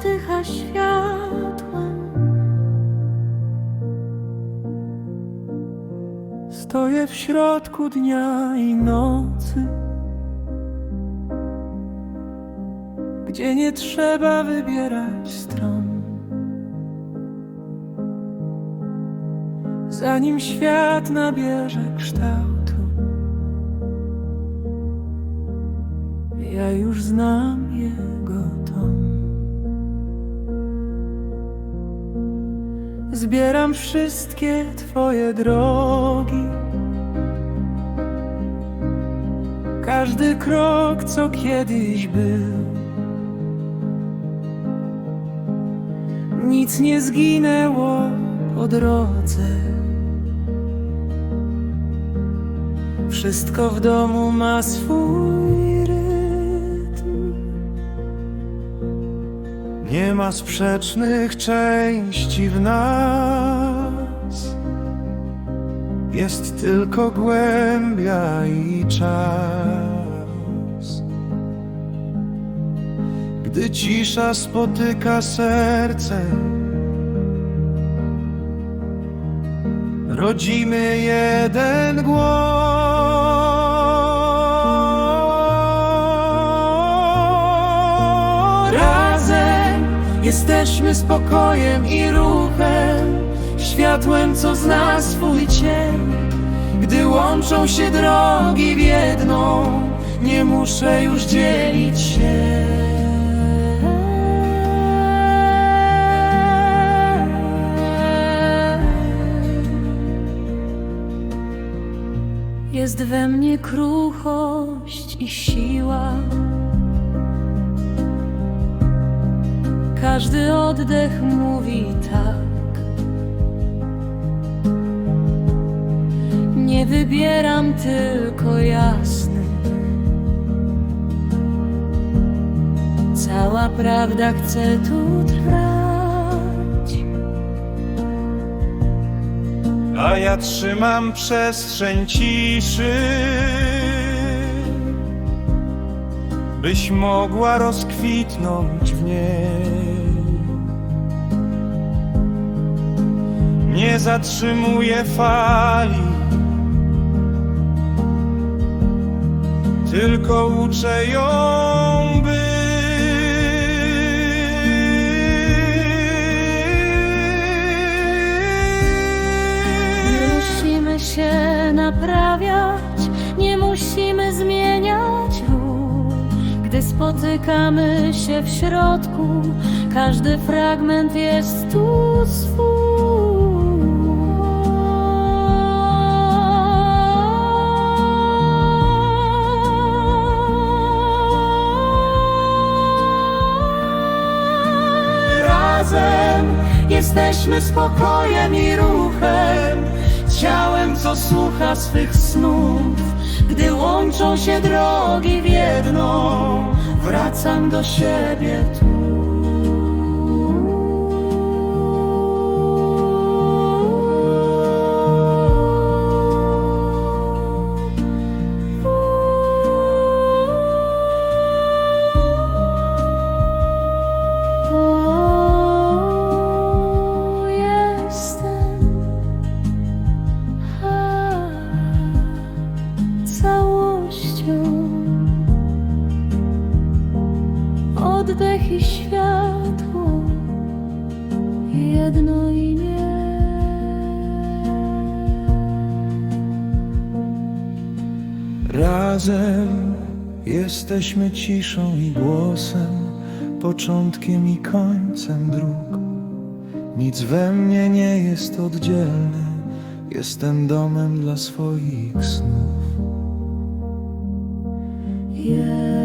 Cisza oddycha światłem. Stoję w środku dnia i nocy, gdzie nie trzeba wybierać stron. Zanim świat nabierze kształtu, ja już znam jego Zbieram wszystkie Twoje drogi. Każdy krok, co kiedyś był. Nic nie zginęło po drodze. Wszystko w domu ma swój Nie ma sprzecznych części w nas. Jest tylko głębia i czas. Gdy cisza spotyka serce, rodzimy jeden głos. Jesteśmy spokojem i ruchem, światłem, co zna swój cień. Gdy łączą się drogi w jedną, nie muszę już dzielić się. Jest we mnie kruchość i siła. Każdy oddech mówi tak. Nie wybieram tylko jasny. Cała prawda chce tu trwać. A ja trzymam przestrzeń ciszy, byś mogła rozkwitnąć w niej. Nie zatrzymuję fali, tylko uczę ją być. Musimy się naprawiać, nie musimy zmieniać. Gdy spotykamy się w środku, każdy fragment jest tu swój. Razem jesteśmy spokojem i ruchem, ciałem, co słucha swych snów. Gdy łączą się drogi w jedną, wracam do siebie tu. Światło, jedno i nie. Razem jesteśmy ciszą i głosem, początkiem i końcem dróg. Nic we mnie nie jest oddzielne, jestem domem dla swoich snów. Yeah.